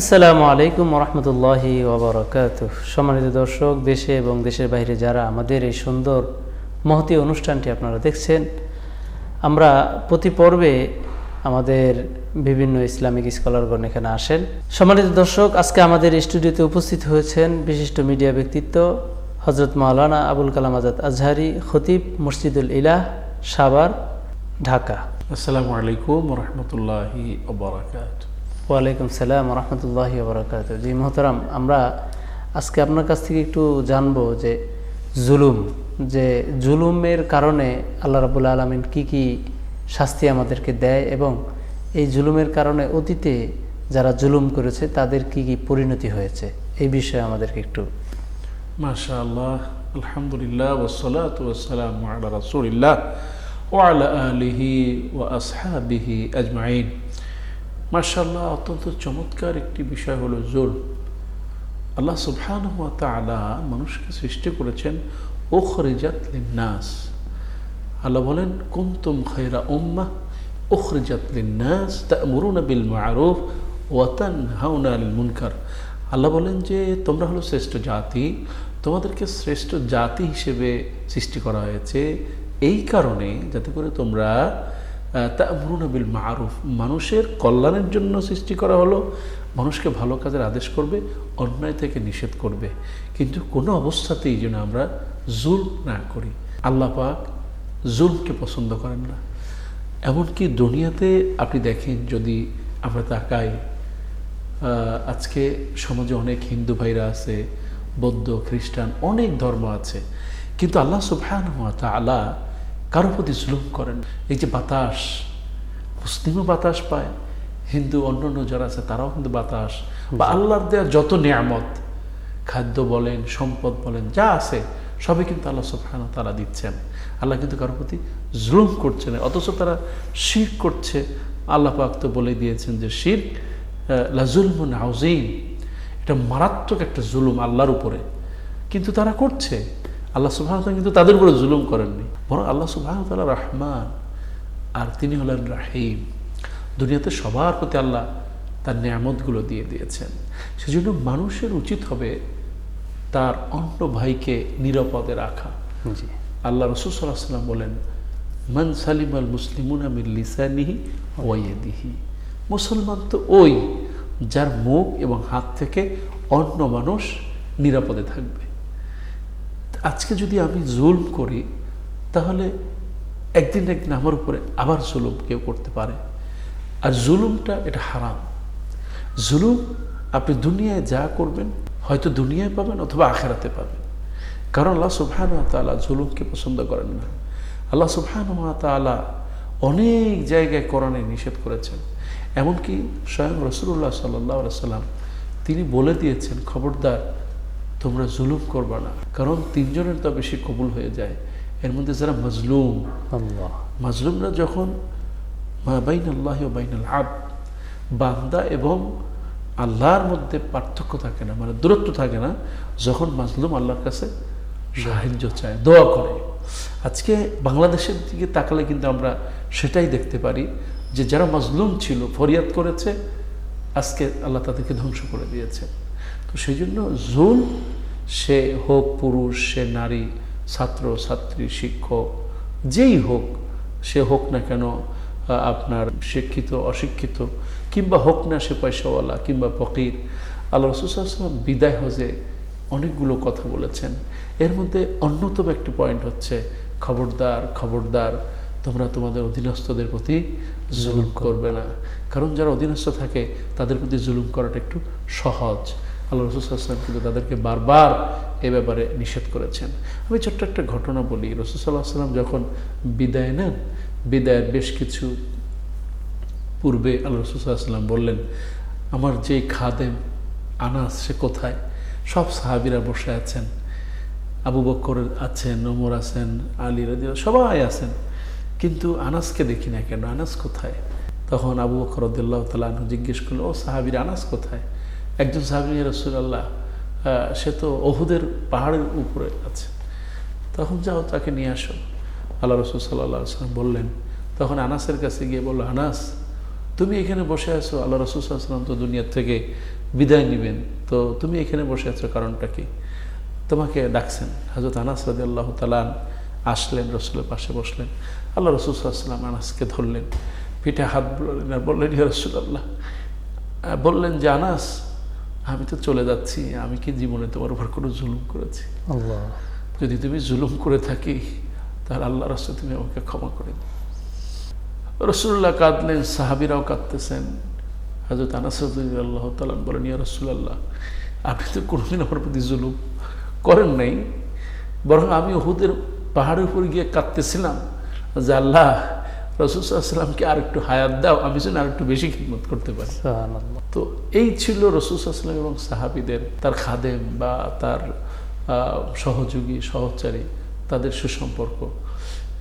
আসসালামু আলাইকুম রহমতুল্লাহি ওবরাকাত। সম্মানিত দর্শক, দেশে এবং দেশের বাইরে যারা আমাদের এই সুন্দর মহতি অনুষ্ঠানটি আপনারা দেখছেন, আমরা প্রতি পর্বে আমাদের বিভিন্ন ইসলামিক স্কলারগণ এখানে আসেন। সম্মানিত দর্শক, আজকে আমাদের স্টুডিওতে উপস্থিত হয়েছেন বিশিষ্ট মিডিয়া ব্যক্তিত্ব হজরত মাওলানা আবুল কালাম আজাদ আজহারি, খতিব মসজিদুল ইলাহ সাবার ঢাকা। আসসালামু আলাইকুম রহমতুল্লাহি ওবরাকাত। ওয়ালাইকুম সালাম রহমতুল্লাহি বরকাত জি মোহতারাম, আমরা আজকে আপনার কাছ থেকে একটু জানব যে জুলুম, যে জুলুমের কারণে আল্লাহ রাবুল আলমিন কি কি শাস্তি আমাদেরকে দেয় এবং এই জুলুমের কারণে অতীতে যারা জুলুম করেছে তাদের কি কি পরিণতি হয়েছে? এই বিষয়ে আমাদেরকে একটু মাশা আল্লাহ আলহামদুলিল্লাহ ও মাশাল্লাহ অত্যন্ত চমৎকার একটি বিষয় হলো জোল। আল্লাহ সুবহান হুয়া মানুষকে সৃষ্টি করেছেন ওখরিজাত লিন্নাস। আল্লাহ বলেন, কুন্তুম খৈরা উম্মা উখরিজাত লিন্নাস তা'মুরুনা বিল মা'রুফ ওয়াতান হাউনা আল মুনকার। আল্লাহ বলেন যে, তোমরা হলো শ্রেষ্ঠ জাতি, তোমাদেরকে শ্রেষ্ঠ জাতি হিসেবে সৃষ্টি করা হয়েছে, এই কারণে যাতে করে তোমরা বিল মা'রুফ। মানুষের কল্যাণের জন্য সৃষ্টি করা হলো, মানুষকে ভালো কাজের আদেশ করবে, অন্যায় থেকে নিষেধ করবে। কিন্তু কোনো অবস্থাতেই যেন আমরা জুল না করি। আল্লাহ পাক জুলকে পছন্দ করেন না। এমনকি দুনিয়াতে আপনি দেখেন, যদি আমরা তাকাই আজকে সমাজে অনেক হিন্দু ভাইরা আছে, বৌদ্ধ, খ্রিস্টান, অনেক ধর্ম আছে। কিন্তু আল্লাহ সুবহান আল্লাহ কারও প্রতি জুলুম করেন। এই যে বাতাস মুসলিমও বাতাস পায় হিন্দু অন্য অন্য যারা আছে তারাও কিন্তু বাতাস। বা আল্লাহর দেওয়া যত নিয়ামত খাদ্য বলেন সম্পদ বলেন যা আছে সবই কিন্তু আল্লাহ সুবহান তারা দিচ্ছেন। আল্লাহ কিন্তু কারোর প্রতি জুলুম করছে না। অথচ তারা শির করছে। আল্লাহ পাক তো বলে দিয়েছেন যে শির লাজুলমুন হাউজিন এটা মারাত্মক একটা জুলুম আল্লাহর উপরে। কিন্তু তারা করছে। আল্লাহ সুবাহ কিন্তু তাদের উপরে জুলুম করেননি। বরং আল্লাহ সুবাহ তালা রহমান আর তিনি হলেন রাহিম। দুনিয়াতে সবার প্রতি আল্লাহ তার নিয়ামতগুলো দিয়ে দিয়েছেন। সেজন্য মানুষের উচিত হবে তার অন্য ভাইকে নিরাপদে রাখা। আল্লাহ রসুল সাল্লাহ সাল্লাম বলেন মান সালিম আল মুসলিমুন আমির লিসানিহি ওয়াইদিহি মুসলমান তো ওই যার মুখ এবং হাত থেকে অন্য মানুষ নিরাপদে থাকবে। আজকে যদি আমি জুলম করি তাহলে একদিন একদিন আমার উপরে আবার জুলুম কেউ করতে পারে। আর জুলুমটা এটা হারাম। জুলুম আপনি দুনিয়ায় যা করবেন, হয়তো দুনিয়ায় পাবেন অথবা আখেরাতে পাবেন। কারণ আল্লাহ সুবহান তালা জুলুমকে পছন্দ করেন না। আল্লাহ সুবহান তালা অনেক জায়গায় কোরআনে নিষেধ করেছেন। এমনকি স্বয়ং রসুল্লাহ সাল্লাহ সাল্লাম তিনি বলে দিয়েছেন, খবরদার, তোমরা জুলুম করবা না। কারণ তিনজনের তো বেশি কবুল হয়ে যায়। এর মধ্যে যারা মজলুম। আল্লাহ। মাজলুমরা যখন মা বাইন আল্লাহ ও বাইন আব বান্দা এবং আল্লাহর মধ্যে পার্থক্য থাকে না মানে দূরত্ব থাকে না যখন মাজলুম আল্লাহর কাছে সাহায্য চায় দোয়া করে। আজকে বাংলাদেশের দিকে তাকালে কিন্তু আমরা সেটাই দেখতে পারি যে যারা মাজলুম ছিল ফরিয়াদ করেছে আজকে আল্লাহ তাদেরকে ধ্বংস করে দিয়েছে। তো সেই জন্য জুল সে হোক পুরুষ সে নারী ছাত্র, ছাত্রী, শিক্ষক, যেই হোক, সে হোক না কেন আপনার শিক্ষিত, অশিক্ষিত, কিংবা হোক না সে পয়সাওয়ালা কিংবা ফকির, আল্লাহ রসুলাম বিদায় হজে অনেকগুলো কথা বলেছেন। এর মধ্যে অন্যতম একটি পয়েন্ট হচ্ছে, খবরদার খবরদার, তোমরা তোমাদের অধীনস্থদের প্রতি জুলুম করবে না। কারণ যারা অধীনস্থ থাকে, তাদের প্রতি জুলুম করাটা একটু সহজ। আল্লাহ রসুলাম কিন্তু তাদেরকে বারবার এ ব্যাপারে নিষেধ করেছেন। আমি ছোট্ট একটা ঘটনা বলি। রসুসাল্লাহ সাল্লাম যখন বিদায় নেন, বিদায়ের বেশ কিছু পূর্বে আল্লাহ রসুলাম বললেন, আমার যে খাদেম আনাস, সে কোথায়? সব সাহাবিরা বসে আছেন। আবু বক্কর আছেন, ওমর আছেন, আলী রাজি সবাই আছেন। কিন্তু আনাসকে দেখি না কেন? আনাস কোথায়? তখন আবু বকর রদুল্লাহ তালু জিজ্ঞেস করল ও সাহাবির, আনাস কোথায়? একজন সাহাবি রসুল্লাহ সে তো অহুদের পাহাড়ের উপরে আছে। তখন যাও, তাকে নিয়ে আসো। আল্লাহ রসুল সাল্লাহ সাল্লাম বললেন, তখন আনাসের কাছে গিয়ে বলল, আনাস, তুমি এখানে বসে আছো? আল্লাহ রসুল সাল্লাম তো দুনিয়ার থেকে বিদায় নেবেন। তো তুমি এখানে বসে আছো, কারণটা কি? তোমাকে ডাকছেন। হজরত আনাস রাজি আল্লাহ তালান আসলেন, রসুলের পাশে বসলেন। আল্লাহ রসুল সাল্লাম আনাসকে ধরলেন, পিঠে হাত বললেন আর বললেন, ইয়া রসুল্লাহ বললেন যে, আনাস আমি তো চলে যাচ্ছি আমি কি জীবনে তোমার উপর কোনো জুলুম করেছি? আল্লাহ। যদি তুমি জুলুম করে থাকি তাহলে আল্লাহ রাস্তা তুমি আমাকে ক্ষমা করে দিও। রসুল্লাহ কাঁদলেন সাহাবিরাও কাঁদতেছেন। হাজরত আনাসরুদ্দিন আল্লাহ তালান বলেন ইয়া রসুল্লাহ আপনি তো কোনোদিন আমার প্রতি জুলুম করেন নাই। বরং আমি ওহুদের পাহাড়ের উপর গিয়ে কাঁদতেছিলাম যে আল্লাহ রসুলামকে আর একটু হায়াত দাও আমি যেন আর একটু বেশি খিদমত করতে পারি। তো এই ছিল রসুলাম এবং সাহাবিদের তার খাদেম বা তার সহযোগী সহচারী তাদের সুসম্পর্ক।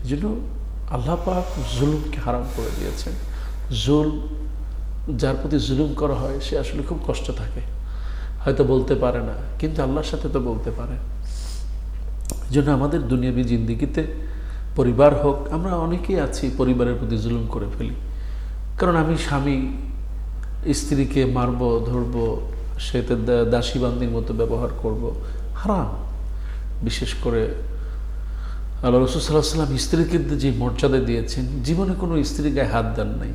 এই জন্য আল্লাহ পাক জুলুমকে হারাম করে দিয়েছেন। জুল যার প্রতি জুলুম করা হয় সে আসলে খুব কষ্ট থাকে। হয়তো বলতে পারে না কিন্তু আল্লাহর সাথে তো বলতে পারে। এই জন্য আমাদের দুনিয়াবী জিন্দিগিতে পরিবার হোক, আমরা অনেকেই আছি পরিবারের প্রতি জুলুম করে ফেলি। কারণ আমি স্বামী, স্ত্রীকে মারব, ধরব দা- দাসী বান্দির মতো ব্যবহার করব। হারাম। বিশেষ করে আল্লাহ রসুল সাল্লাহ সাল্লাম স্ত্রীকে যে মর্যাদা দিয়েছেন, জীবনে কোনো স্ত্রী গায়ে হাত দেন নাই।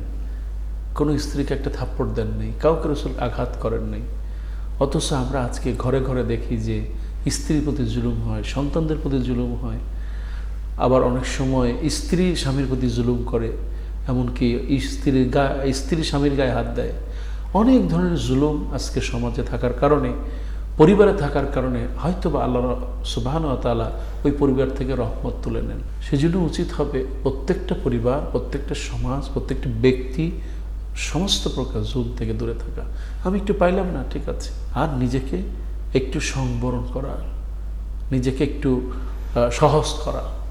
কোনো স্ত্রীকে একটা থাপ্পড় দেন নাই। কাউকে রসুল আঘাত করেন নাই। অথচ আমরা আজকে ঘরে ঘরে দেখি যে স্ত্রীর প্রতি জুলুম হয়, সন্তানদের প্রতি জুলুম হয়। আবার অনেক সময় স্ত্রী স্বামীর প্রতি জুলুম করে, এমনকি স্ত্রীর গা, স্ত্রী স্বামীর গায়ে হাত দেয়। অনেক ধরনের জুলুম আজকে সমাজে থাকার কারণে, পরিবারে থাকার কারণে হয়তো বা আল্লাহ সুবাহান তালা ওই পরিবার থেকে রহমত তুলে নেন। সেজন্য উচিত হবে প্রত্যেকটা পরিবার, প্রত্যেকটা সমাজ, প্রত্যেকটা ব্যক্তি সমস্ত প্রকার জুল থেকে দূরে থাকা। আমি একটু পাইলাম না, ঠিক আছে। আর নিজেকে একটু সংবরণ করা, নিজেকে একটু সহজ করা।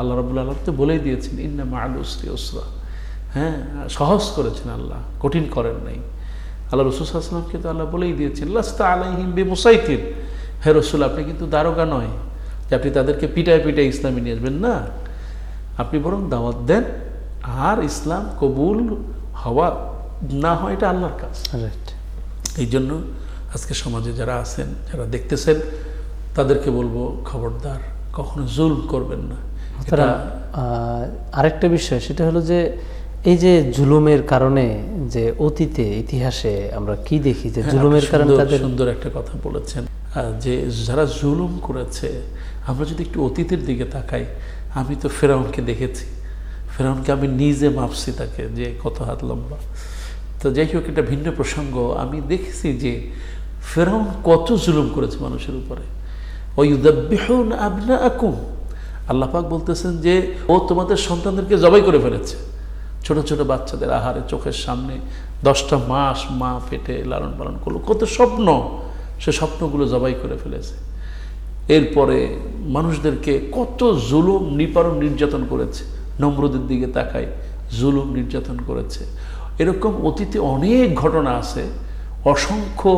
আল্লাহ রবুল্লা আল্লাহ তো বলেই দিয়েছেন ইন্না মাআল উসরি উসরা। হ্যাঁ সহজ করেছেন আল্লাহ কঠিন করেন নাই। আল্লাহ রসুল আসলামকে তো আল্লাহ বলেই দিয়েছেন লাস্তা আলাইহিম বে মুসাইতির হে রসুল আপনি কিন্তু দারোগা নয় যে আপনি তাদেরকে পিটায় পিটায় ইসলামে নিয়ে আসবেন। না আপনি বরং দাওয়াত দেন আর ইসলাম কবুল হওয়া না হয় এটা আল্লাহর কাজ। রাইট এই জন্য আজকে সমাজে যারা আছেন যারা দেখতেছেন তাদেরকে বলব খবরদার কখনো জুল করবেন না। এটা আরেকটা বিষয় সেটা হলো যে এই যে জুলুমের কারণে যে অতীতে ইতিহাসে আমরা কি দেখি যে হ্যাঁ, জুলুমের কারণে তাদের সুন্দর একটা কথা বলেছেন। যে যারা জুলুম করেছে আমরা যদি একটু অতীতের দিকে তাকাই আমি তো ফেরাউনকে দেখেছি। ফেরাউনকে আমি নিজে মাপছি তাকে যে কত হাত লম্বা। তো যাই হোক একটা ভিন্ন প্রসঙ্গ। আমি দেখেছি যে ফেরাউন কত জুলুম করেছে মানুষের উপরে। ওই উদাব্বিহুন আবনা আকুম আল্লাপাক বলতেছেন যে, ও তোমাদের সন্তানদেরকে জবাই করে ফেলেছে। ছোট ছোট বাচ্চাদের আহারে চোখের সামনে দশটা মাস মা পেটে লালন পালন করল। কত স্বপ্ন, সে স্বপ্নগুলো জবাই করে ফেলেছে। এরপরে মানুষদেরকে কত জুলুম, নিপারণ নির্যাতন করেছে। নম্রদের দিকে তাকায়, জুলুম নির্যাতন করেছে। এরকম অতীতে অনেক ঘটনা আছে। অসংখ্য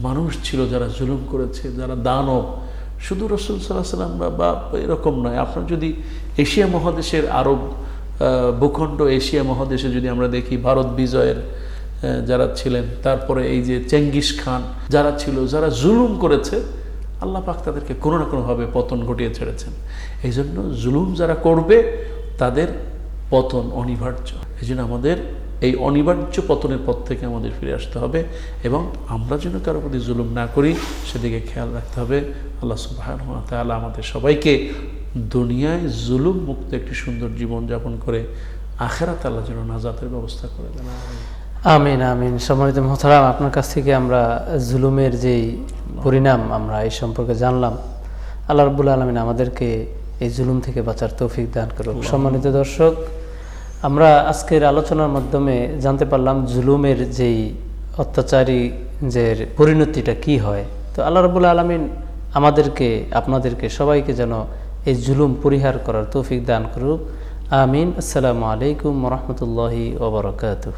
মানুষ ছিল যারা জুলুম করেছে, যারা দানব শুধু রসুল সাল্লাহ সাল্লাম বা- এরকম নয়। আপনার যদি এশিয়া মহাদেশের আরব ভূখণ্ড এশিয়া মহাদেশে যদি আমরা দেখি, ভারত বিজয়ের যারা ছিলেন, তারপরে এই যে চেঙ্গিস খান যারা ছিল, যারা জুলুম করেছে, আল্লাহ পাক তাদেরকে কোনো না কোনোভাবে পতন ঘটিয়ে ছেড়েছেন। এই জন্য জুলুম যারা করবে, তাদের পতন অনিবার্য। এই জন্য আমাদের এই অনিবার্য পতনের পথ থেকে আমাদের ফিরে আসতে হবে এবং আমরা যেন কারও প্রতি জুলুম না করি সেদিকে খেয়াল রাখতে হবে। আল্লাহ সুবাহ তাআলা আমাদের সবাইকে দুনিয়ায় জুলুম মুক্ত একটি সুন্দর জীবন যাপন করে আখেরাত আল্লাহ যেন নাজাতের ব্যবস্থা করে দেন। আমিন। আমিন। আমিন সম্মানিত মহতারাম আপনার কাছ থেকে আমরা জুলুমের যেই পরিণাম আমরা এই সম্পর্কে জানলাম আল্লাহ রবুল্লা আলমিন আমাদেরকে এই জুলুম থেকে বাঁচার তৌফিক দান করুক। সম্মানিত দর্শক আমরা আজকের আলোচনার মাধ্যমে জানতে পারলাম জুলুমের যেই অত্যাচারী যে পরিণতিটা কি হয়। তো আল্লাহ রবুল্লা আলমিন আমাদেরকে, আপনাদেরকে, সবাইকে যেন এই জুলুম পরিহার করার তৌফিক দান করুক। আমিন। আসসালামু আলাইকুম রহমতুল্লাহি ওবরাকাতুহ